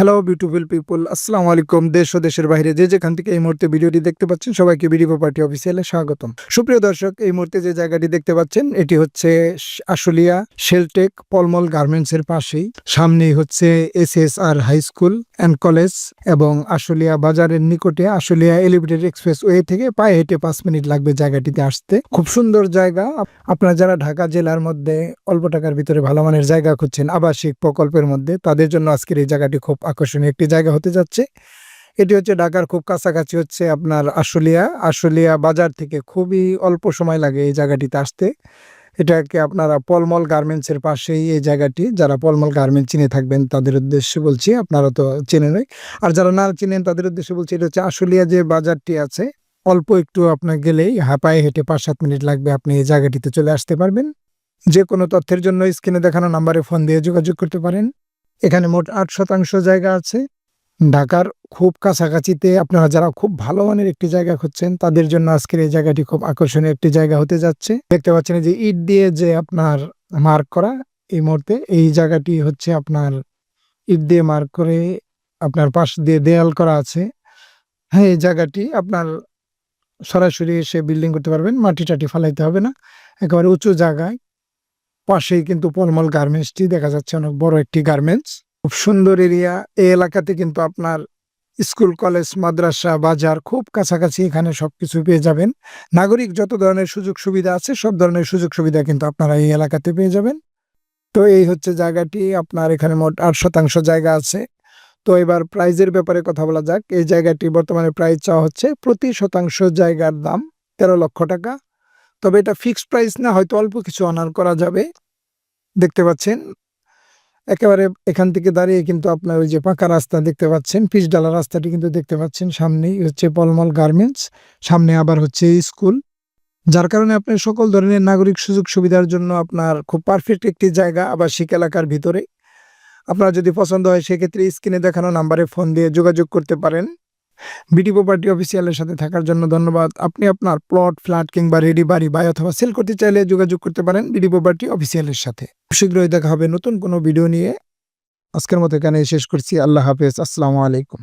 Hello beautiful পিপুল আসসালামু আলাইকুম দেশ ও দেশের বাইরে যে যেখান থেকে এই মুহূর্তে ভিডিওটি দেখতে পাচ্ছেন সবাইকে বিডি পার্টি অফিসিয়ালে স্বাগতম। সুপ্রিয় দর্শক, এই মুহূর্তে যে জায়গাটি দেখতে পাচ্ছেন, এটি হচ্ছে আশুলিয়া শেলটেক পলমল গার্মেন্টস এর পাশেই। সামনেই হচ্ছে S S R high school and college এবং আশুলিয়া বাজারের নিকটে আশুলিয়া এলিভেটেড এক্সপ্রেস ওয়ে থেকে পায়ে হেঁটে পাঁচ মিনিট লাগবে জায়গাটিতে আসতে। খুব সুন্দর জায়গা। আপ- আপনারা যারা ঢাকা জেলার মধ্যে অল্প টাকার ভিতরে ভালো মানের জায়গা খুঁজছেন, আবাসিক প্রকল্পের মধ্যে, তাদের জন্য আজকের এই জায়গাটি খুব আকর্ষণীয় একটি জায়গা হতে যাচ্ছে। এটি হচ্ছে ঢাকার খুব কাছাকাছি হচ্ছে আপনার আশুলিয়া। আশুলিয়া বাজার থেকে খুবই অল্প সময় লাগে এই জায়গাটিতে আসতে। এটাকে আপনারা পলমল গার্মেন্টসের পাশেই এই জায়গাটি। যারা পলমল গার্মেন্টস চিনে থাকবেন তাদের উদ্দেশ্যে বলছি, আপনারা তো চেনেনই। আর যারা না চিনেন তাদের উদ্দেশ্যে বলছি, এটা হচ্ছে আশুলিয়া যে বাজারটি আছে, অল্প একটু আপনার গেলেই হাঁপায়ে হেঁটে পাঁচ সাত মিনিট লাগবে আপনি এই জায়গাটিতে চলে আসতে পারবেন। যে কোনো তথ্যের জন্য স্ক্রিনে দেখানো নাম্বারে ফোন দিয়ে যোগাযোগ করতে পারেন। এখানে মোট আট শতাংশ জায়গা আছে। ঢাকার খুব কাছাকাছিতে আপনারা যারা খুব ভালো মানের একটি জায়গা খুঁজছেন, তাদের জন্য আজকের এই জায়গাটি খুব আকর্ষণীয় একটি জায়গা হতে যাচ্ছে। দেখতে পাচ্ছেন যে ইট দিয়ে যে আপনার মার্ক করা এই মুহূর্তে, এই জায়গাটি হচ্ছে আপনার ইট দিয়ে মার্ক করে আপনার পাশ দিয়ে দেয়াল করা আছে। হ্যাঁ এই জায়গাটি আপনার সরাসরি এসে বিল্ডিং করতে পারবেন মাটি টাটি ফালাইতে হবে না। একেবারে উঁচু জায়গায়। পাশেই কিন্তু পলমল গার্মেন্টসটি দেখা যাচ্ছে অনেক বড় একটি গার্মেন্টস খুব সুন্দর এরিয়া এই এলাকাতে কিন্তু আপনার স্কুল কলেজ মাদ্রাসা, বাজার খুব কাছাকাছি এখানে সবকিছু পেয়ে যাবেন। নাগরিক যত ধরনের সুযোগ সুবিধা আছে, সব ধরনের সুযোগ সুবিধা কিন্তু আপনারা এই এলাকাতে পেয়ে যাবেন। তো এই হচ্ছে জায়গাটি। আপনার এখানে মোট আট শতাংশ জায়গা আছে। তো এবার প্রাইজের ব্যাপারে কথা বলা যাক। এই জায়গাটি বর্তমানে প্রাইজ চাওয়া হচ্ছে প্রতি শতাংশ জায়গার দাম তেরো লক্ষ টাকা। তবে এটা ফিক্সড প্রাইস না, হয়তো অল্প কিছু অনার করা যাবে। দেখতে পাচ্ছেন? একেবারে এখান থেকে দাঁড়িয়ে কিন্তু আপনার ওই যে পাকা রাস্তা দেখতে পাচ্ছেন পিচ ডালা রাস্তাটি কিন্তু দেখতে পাচ্ছেন। সামনেই হচ্ছে পলমল গার্মেন্টস সামনে আবার হচ্ছে স্কুল যার কারণে আপনি সকল ধরনের নাগরিক সুযোগ সুবিধার জন্য আপনার খুব পারফেক্ট একটি জায়গা আবাসিক এলাকার ভিতরে। আপনার যদি পছন্দ হয়, সেক্ষেত্রে স্ক্রিনে দেখানো নাম্বারে ফোন দিয়ে যোগাযোগ করতে পারেন। বিডি প্রপার্টি অফিসিয়ালের সাথে থাকার জন্য ধন্যবাদ। আপনি আপনার প্লট, ফ্ল্যাট কিংবা রেডি বাড়ি বাই অথবা সেল করতে চাইলে যোগাযোগ করতে পারেন বিডি প্রপার্টি অফিসিয়ালের সাথে। শীঘ্রই দেখা হবে নতুন কোনো ভিডিও নিয়ে। আজকের মতো এখানে শেষ করছি। আল্লাহ হাফেজ। আসসালামু আলাইকুম।